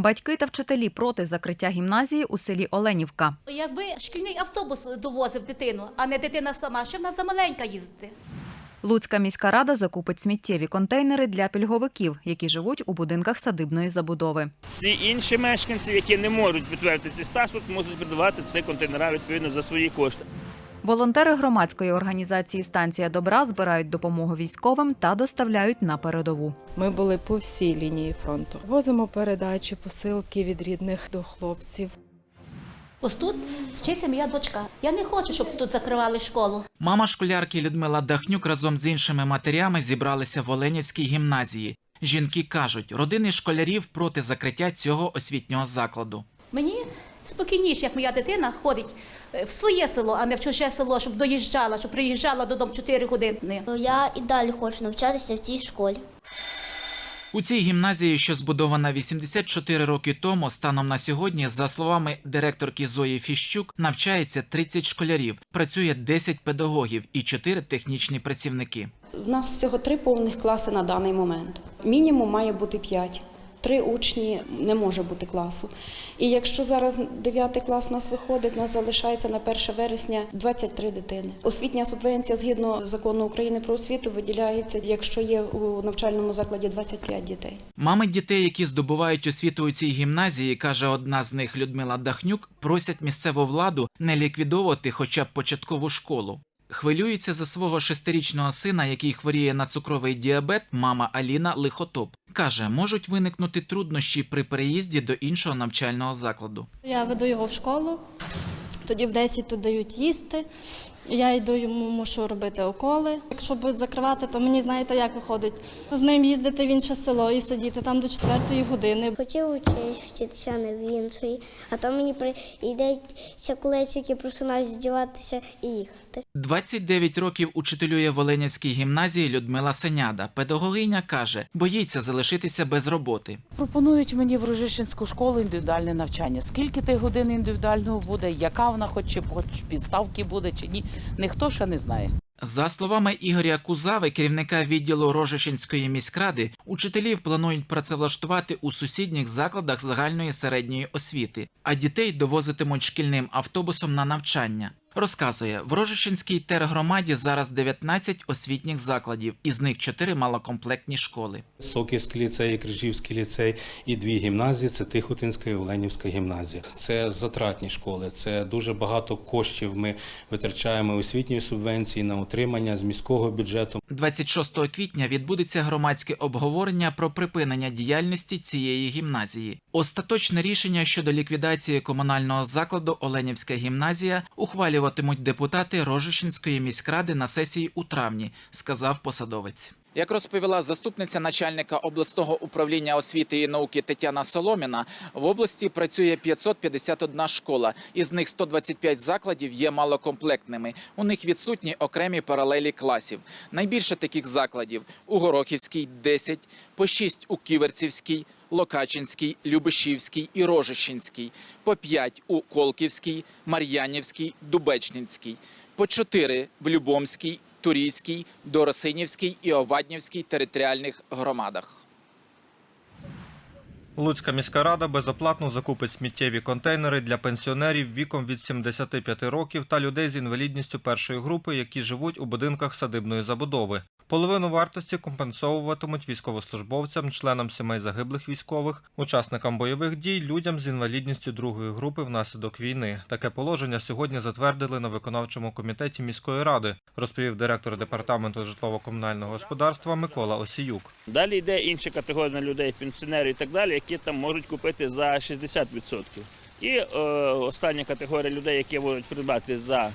Батьки та вчителі проти закриття гімназії у селі Оленівка. Якби шкільний автобус довозив дитину, а не дитина сама, ще в нас замаленька їздити. Луцька міська рада закупить сміттєві контейнери для пільговиків, які живуть у будинках садибної забудови. Всі інші мешканці, які не можуть підтвердити цей статус, мусять придбати ці контейнери відповідно за свої кошти. Волонтери громадської організації Станція добра збирають допомогу військовим та доставляють на передову. Ми були по всій лінії фронту. Возимо передачі, посилки від рідних до хлопців. Ось тут вчиться моя дочка. Я не хочу, щоб тут закривали школу. Мама школярки Людмила Дахнюк разом з іншими матерями зібралися в Оленівській гімназії. Жінки кажуть, родини школярів проти закриття цього освітнього закладу. Мені спокійніше, як моя дитина ходить е, в своє село, а не в чуже село, щоб доїжджала, щоб приїжджала додому 4 години. Я і далі хочу навчатися в цій школі. У цій гімназії, що збудована 84 роки тому, станом на сьогодні, за словами директорки Зої Фіщук, навчається 30 школярів, працює 10 педагогів і 4 технічні працівники. В нас всього три повних класи на даний момент. Мінімум має бути п'ять. Три учні не може бути класу. І якщо зараз 9 клас нас виходить, нас залишається на 1 вересня 23 дитини. Освітня субвенція згідно закону України про освіту виділяється, якщо є у навчальному закладі 25 дітей. Мами дітей, які здобувають освіту у цій гімназії, каже одна з них Людмила Дахнюк, просять місцеву владу не ліквідовувати хоча б початкову школу. Хвилюється за свого шестирічного сина, який хворіє на цукровий діабет, мама Аліна Лихотоп. Каже, можуть виникнути труднощі при переїзді до іншого навчального закладу. Я веду його в школу, тоді в 10 тут дають їсти. Я йду йому мушу робити уколи. Якщо будуть закривати, то мені знаєте, як виходить. З ним їздити в інше село і сидіти там до 4 години. Хотів вчитися, вчитися не в іншої, а то мені прийдеться, коли я тільки просинаюсь здіватися і їхати. 29 років учителює в Оленівській гімназії Людмила Сеняда. Педагогиня каже, боїться залишитися без роботи. Пропонують мені в Рожищенську школу індивідуальне навчання. Скільки тих годин індивідуального буде, яка вона хоч чи хоч підставки буде чи ні, ніхто ще не знає. За словами Ігоря Кузави, керівника відділу Рожишинської міськради, учителів планують працевлаштувати у сусідніх закладах загальної середньої освіти, а дітей довозитимуть шкільним автобусом на навчання. Розказує, в Рожешинській тергромаді зараз 19 освітніх закладів, із них 4 малокомплектні школи. Соківський ліцей, Крижівський ліцей і дві гімназії це Тихотинська і Оленівська гімназія. Це затратні школи, це дуже багато коштів ми витрачаємо освітньої субвенції на утримання з міського бюджету. 26 квітня відбудеться громадське обговорення про припинення діяльності цієї гімназії. Остаточне рішення щодо ліквідації комунального закладу Оленівська гімназія ухвалюватимуть депутати Рожишинської міськради на сесії у травні, сказав посадовець. Як розповіла заступниця начальника обласного управління освіти і науки Тетяна Соломіна, в області працює 551 школа, із них 125 закладів є малокомплектними. У них відсутні окремі паралелі класів. Найбільше таких закладів у Горохівській 10, по 6 у Ківерцівській, Локачинській, Любишівській і Рожищенській, по 5 у Колківській, Мар'янівській, Дубечнинській, по 4 в Любомській, Турійській, Доросинівській і Оваднівській територіальних громадах. Луцька міська рада безоплатно закупить сміттєві контейнери для пенсіонерів віком від 75 років та людей з інвалідністю першої групи, які живуть у будинках садибної забудови. Половину вартості компенсовуватимуть військовослужбовцям, членам сімей загиблих військових, учасникам бойових дій, людям з інвалідністю другої групи внаслідок війни. Таке положення сьогодні затвердили на виконавчому комітеті міської ради, розповів директор департаменту житлово-комунального господарства Микола Осіюк. Далі йде інша категорія людей, пенсіонерів і так далі, які там можуть купити за 60%. І е, остання категорія людей, які можуть придбати за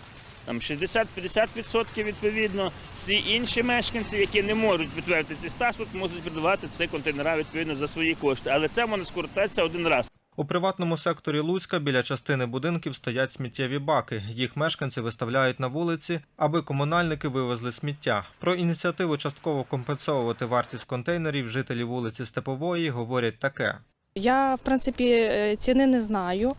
там 60-50% відповідно. Всі інші мешканці, які не можуть підтвердити цей статус, мусять придбати ці контейнери відповідно за свої кошти. Але це може скоротатися один раз. У приватному секторі Луцька біля частини будинків стоять сміттєві баки. Їх мешканці виставляють на вулиці, аби комунальники вивезли сміття. Про ініціативу частково компенсовувати вартість контейнерів жителі вулиці Степової говорять таке. Я, в принципі, е, ціни не знаю,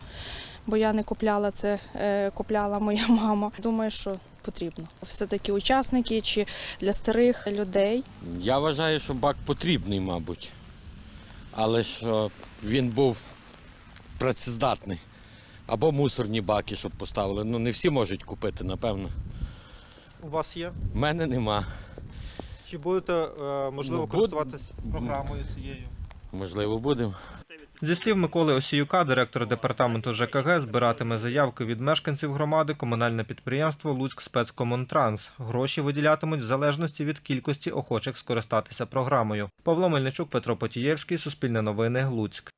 бо я не купляла це, е, купляла моя мама. Думаю, що потрібно. Все-таки учасники чи для старих людей. Я вважаю, що бак потрібний, мабуть. Але що він був працездатний. Або мусорні баки, щоб поставили. Ну не всі можуть купити, напевно. У вас є? У мене нема. Чи будете е, можливо Ну, буд- користуватись програмою цією? Можливо, будемо. Зі слів Миколи Осіюка, директор департаменту ЖКГ збиратиме заявки від мешканців громади комунальне підприємство Луцьк спецкомунтранс. Гроші виділятимуть в залежності від кількості охочих скористатися програмою. Павло Мельничук, Петро Потієвський, Суспільне новини, Луцьк.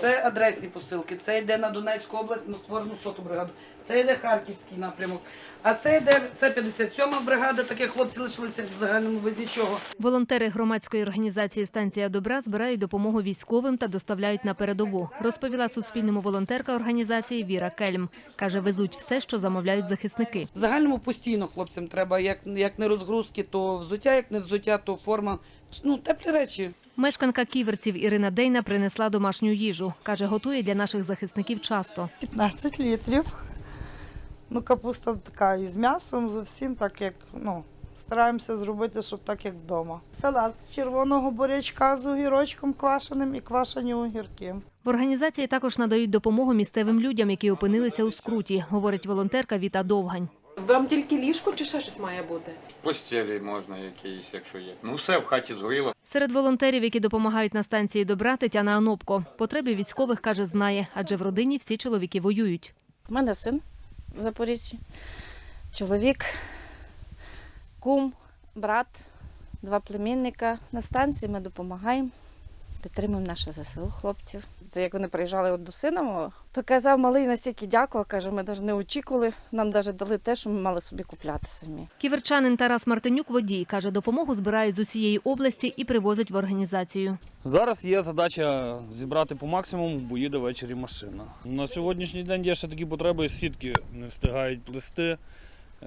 Це адресні посилки, це йде на Донецьку область, на створену соту бригаду. Це йде Харківський напрямок. А це йде це 57-ма бригада, такі хлопці лишилися в загальному без нічого. Волонтери громадської організації Станція добра збирають допомогу військовим та доставляють на передову. Розповіла Суспільному волонтерка організації Віра Кельм. каже, везуть все, що замовляють захисники. В загальному постійно хлопцям треба, як, як не розгрузки, то взуття, як не взуття, то форма. Ну, теплі речі. Мешканка ківерців Ірина Дейна принесла домашню їжу. каже, готує для наших захисників часто. 15 літрів. Ну, капуста така із м'ясом, зовсім так, як ну, стараємося зробити, щоб так, як вдома. Салат з червоного бурячка з огірочком квашеним і квашені огірки. В організації також надають допомогу місцевим людям, які опинилися у скруті, говорить волонтерка Віта Довгань. Вам тільки ліжко чи ще щось має бути? Постілі можна якісь, якщо є. Ну все в хаті згоріло. Серед волонтерів, які допомагають на станції добра, Тетяна Анопко. Потреби військових каже, знає, адже в родині всі чоловіки воюють. У мене син в Запоріжжі, чоловік, кум, брат, два племінника. На станції ми допомагаємо, підтримуємо наше ЗСУ хлопців. Це як вони приїжджали от до сина то казав малий настільки дякував, каже, ми навіть не очікували, нам навіть дали те, що ми мали собі купляти самі. Ківерчанин Тарас Мартинюк водій каже, допомогу збирає з усієї області і привозить в організацію. Зараз є задача зібрати по максимуму, бо їде ввечері машина. На сьогоднішній день є ще такі потреби, сітки не встигають плести.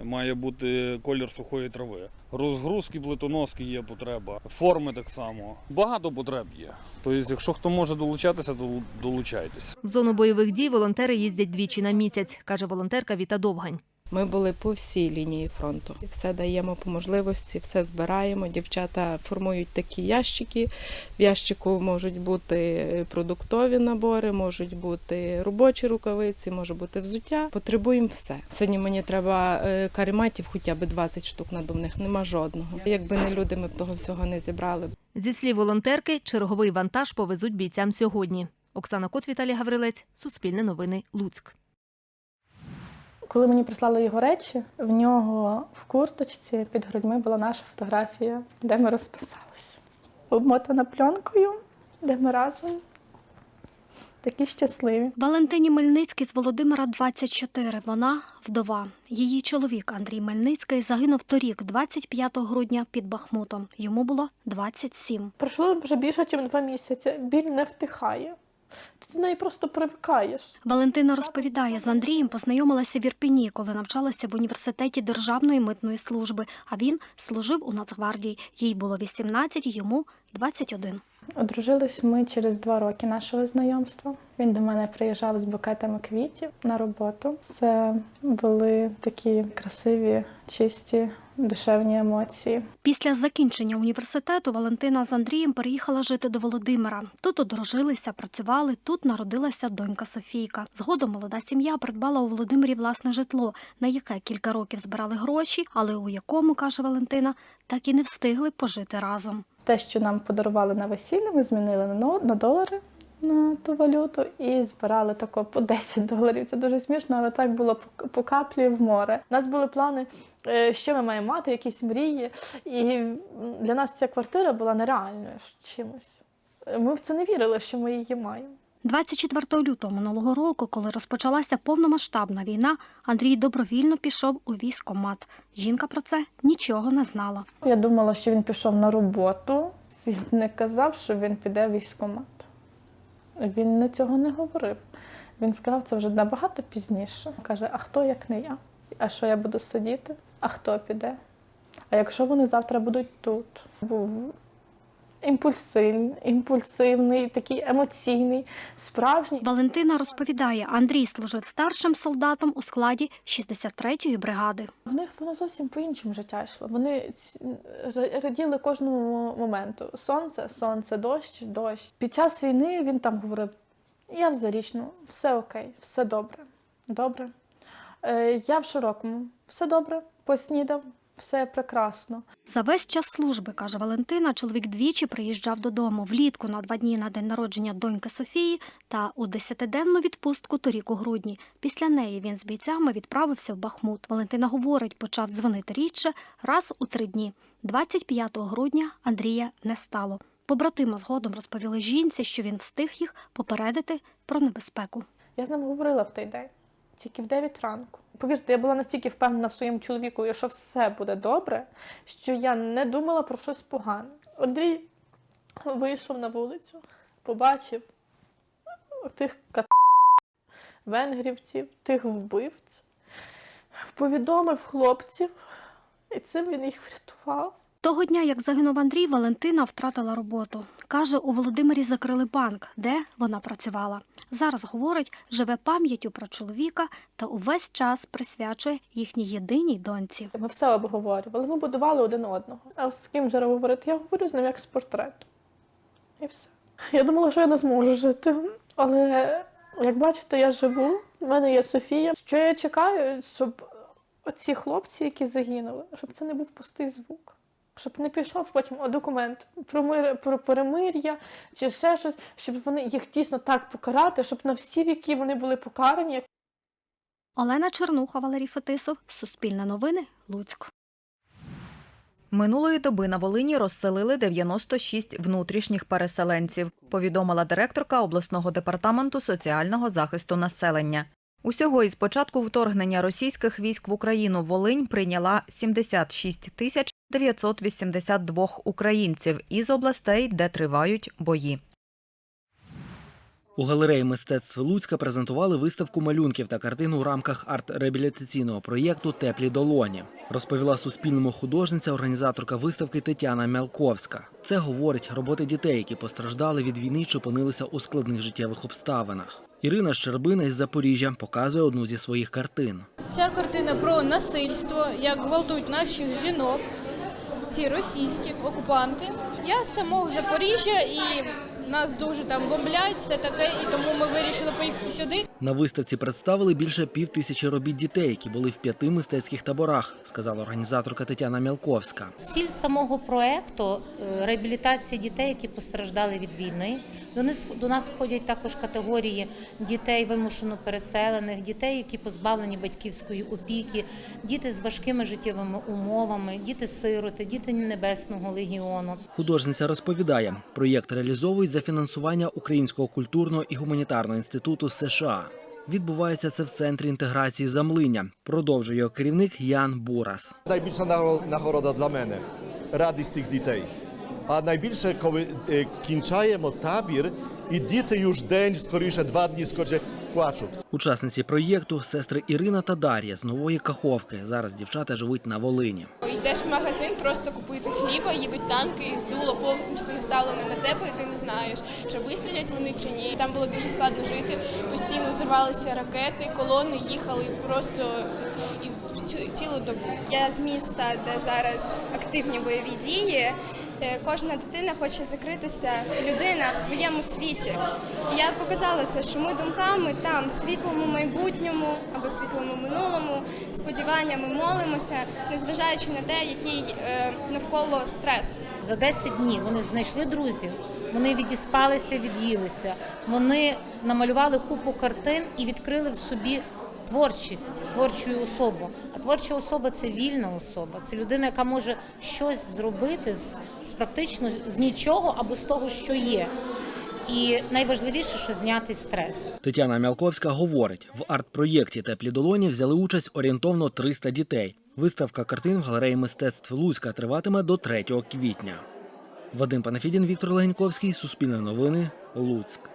Має бути колір сухої трави. Розгрузки, плитоноски є потреба, форми так само. Багато потреб є. Тобто, якщо хто може долучатися, то долучайтесь. В зону бойових дій волонтери їздять двічі на місяць, каже волонтерка Віта Довгань. Ми були по всій лінії фронту. Все даємо по можливості, все збираємо. Дівчата формують такі ящики. В ящику можуть бути продуктові набори, можуть бути робочі рукавиці, може бути взуття. Потребуємо все. Сьогодні мені треба е, карематів, хоча б 20 штук надувних, нема жодного. Якби не люди, ми б того всього не зібрали. Зі слів волонтерки, черговий вантаж повезуть бійцям сьогодні. Оксана Кот, Віталій Гаврилець, Суспільне новини, Луцьк. Коли мені прислали його речі, в нього в курточці під грудьми була наша фотографія, де ми розписалися. Обмотана пленкою, де ми разом такі щасливі. Валентині Мельницькій з Володимира 24. Вона вдова. Її чоловік Андрій Мельницький загинув торік, 25 грудня, під Бахмутом. Йому було 27. Пройшло вже більше, ніж два місяці. Біль не втихає. Ти до неї просто привикаєш. Валентина розповідає, з Андрієм познайомилася в Ірпіні, коли навчалася в університеті Державної митної служби. А він служив у Нацгвардії. Їй було 18, йому 21. Одружились ми через два роки нашого знайомства. Він до мене приїжджав з букетами квітів на роботу. Це були такі красиві, чисті, душевні емоції. Після закінчення університету Валентина з Андрієм переїхала жити до Володимира. Тут одружилися, працювали, тут народилася донька Софійка. Згодом молода сім'я придбала у Володимирі власне житло, на яке кілька років збирали гроші, але у якому, каже Валентина, так і не встигли пожити разом. Те, що нам подарували на весілля, ми змінили на долари на ту валюту і збирали тако по 10 доларів. Це дуже смішно, але так було по- каплі в море. У нас були плани, е, що ми маємо мати, якісь мрії. І для нас ця квартира була нереальною чимось. Ми в це не вірили, що ми її маємо. 24 лютого минулого року, коли розпочалася повномасштабна війна, Андрій добровільно пішов у військкомат. Жінка про це нічого не знала. Я думала, що він пішов на роботу. Він не казав, що він піде в військкомат. Він не цього не говорив. Він сказав це вже набагато пізніше. Каже: а хто як не я? А що я буду сидіти? А хто піде? А якщо вони завтра будуть тут? Був імпульсивний, імпульсивний, такий емоційний, справжній. Валентина розповідає, Андрій служив старшим солдатом у складі 63-ї бригади. В них воно зовсім по-іншому життя йшло. Вони раділи кожному моменту. Сонце, сонце, дощ, дощ. Під час війни він там говорив: я в зарічну, все окей, все добре. Добре. Е, я в широкому, все добре, поснідав, все прекрасно. За весь час служби, каже Валентина, чоловік двічі приїжджав додому влітку на два дні на день народження доньки Софії та у десятиденну відпустку торік у грудні. Після неї він з бійцями відправився в Бахмут. Валентина говорить, почав дзвонити рідше раз у три дні. 25 грудня Андрія не стало. Побратима згодом розповіли жінці, що він встиг їх попередити про небезпеку. Я з ним говорила в той день, тільки в 9 ранку. Повірте, я була настільки впевнена в своєму чоловіку, що все буде добре, що я не думала про щось погане. Андрій вийшов на вулицю, побачив тих кат... венгрівців, тих вбивць, повідомив хлопців, і цим він їх врятував. Того дня, як загинув Андрій, Валентина втратила роботу. Каже, у Володимирі закрили банк, де вона працювала. Зараз говорить, живе пам'яттю про чоловіка та увесь час присвячує їхній єдиній доньці. Ми все обговорювали, ми будували один одного. А з ким зараз говорити? Я говорю з ним як з портрету. І все. Я думала, що я не зможу жити. Але як бачите, я живу, в мене є Софія. Що я чекаю, щоб оці хлопці, які загинули, щоб це не був пустий звук. Щоб не пішов потім о, документ про мир, про перемир'я чи ще щось, щоб вони їх дійсно так покарати, щоб на всі віки вони були покарані. Олена Чернуха, Валерій Фетисов, Суспільне новини, Луцьк. Минулої доби на Волині розселили 96 внутрішніх переселенців, повідомила директорка обласного департаменту соціального захисту населення. Усього із початку вторгнення російських військ в Україну Волинь прийняла 76 тисяч 982 українців із областей, де тривають бої. У галереї мистецтв Луцька презентували виставку малюнків та картин у рамках арт-реабілітаційного проєкту Теплі долоні. Розповіла Суспільному художниця, організаторка виставки Тетяна Мялковська. Це говорить роботи дітей, які постраждали від війни чи опинилися у складних життєвих обставинах. Ірина Щербина із Запоріжжя показує одну зі своїх картин. Ця картина про насильство, як гвалтують наших жінок, ці російські окупанти. Я з самого Запоріжжя і нас дуже там бомблять, все таке, і тому ми вирішили поїхати сюди. На виставці представили більше пів тисячі робіт дітей, які були в п'яти мистецьких таборах, сказала організаторка Тетяна Мялковська. Ціль самого проекту е, реабілітація дітей, які постраждали від війни. До нас до нас входять також категорії дітей вимушено переселених, дітей, які позбавлені батьківської опіки, діти з важкими життєвими умовами, діти-сироти, діти Небесного легіону. Художниця розповідає, проєкт реалізовують за фінансування Українського культурного і гуманітарного інституту США. Відбувається це в центрі інтеграції замлиння. Продовжує його керівник Ян Бурас. Найбільша наго- нагорода для мене радість тих дітей. А найбільше, коли е, кінчаємо табір, і діти już день, скоріше два дні скоріше плачуть. Учасниці проєкту сестри Ірина та Дар'я з нової Каховки. Зараз дівчата живуть на Волині. Йдеш в магазин, просто купити хліба, їдуть танки, здуло повністю наставлено на тебе, і ти не знаєш, чи вистрілять вони чи ні. Там було дуже складно жити. Постійно взривалися ракети, колони їхали просто і цілу добу. Я з міста, де зараз активні бойові дії. Е, Кожна дитина хоче закритися людина в своєму світі. Я показала це, що ми думками там, в світлому майбутньому або світлому минулому, сподіваннями молимося, незважаючи на те, який е, навколо стрес. За 10 днів вони знайшли друзів, вони відіспалися, від'їлися. Вони намалювали купу картин і відкрили в собі творчість, творчу особу. А творча особа це вільна особа. Це людина, яка може щось зробити з, з практично з нічого або з того, що є. І найважливіше, що зняти стрес. Тетяна Мялковська говорить, в арт-проєкті Теплі долоні взяли участь орієнтовно 300 дітей. Виставка картин в галереї мистецтв Луцька триватиме до 3 квітня. Вадим Панафідін, Віктор Легеньковський, Суспільне новини, Луцьк.